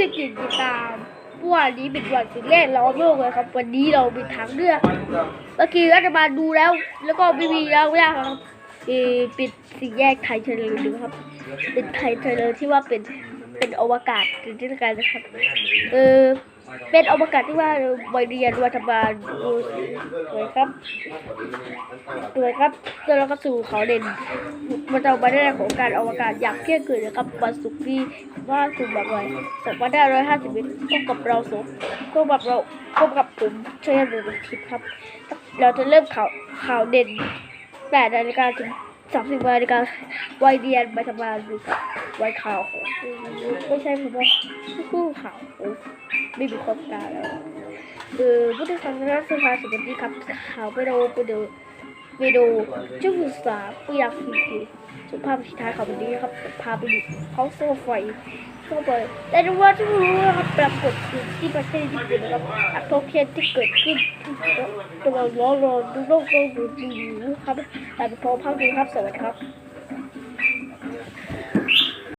จะกินติดตามวันนี้เป็นวันสุดแรกร้อโลกเลยครับ วันนี้เราเป็นทางเลือกเมื่อกี้รัฐบาลดูแล้ว แล้วก็ไม่มีแล้วไม่ยากครับเปิดสี่แยกไทยเฉลิมดูครับ เป็นไทยเฉลิมที่ว่าเป็นเป็นอวกาศจินตนาการนะครับ เออ เป็นอวกาศที่ว่าวัยเรียนรัฐบาลดูสวยครับสวยครับแล้วเราก็สู่เขาเด่นมันจะมาได้ของการอวกาศอยางเที่ยงคืนนะครับวันศุกร์ที่ว่าสุแบบไรสองพันห้าร้อยห้าสิบเอ็ดพบกับเราสองพบกับเราพบกับผมเชยบุญทิพย์ครับ เราจะเริ่มข่าวข่าวเด่นแปดนาฬิกาถึง สามสิบวันในการวัยเรียนไปทำงานดูกับวัยข่าวของไม่ใช่ผมว่าคู่ข่าวไม่มีความตาแล้วเออผู้ที่ฟังรัฐสภาสวัสดีครับข่าวไปดูไปดู วิดูจุดศึกษาผู้อยาฟิกีสุภาพสุดท้ายของวันนี้ครับพาไปดูเขาโซ่ไฟเข้าไปแต่ดูว่าที่รู้นครับปรากฏอยู่ที่ประเทศญี่ปุ่นนะครับอักโทเทียนที่เกิดขึ้นตัวร้อนร้อดูโลกโลกดูดีครับแต่พอพักดูครับสวัสดีครับ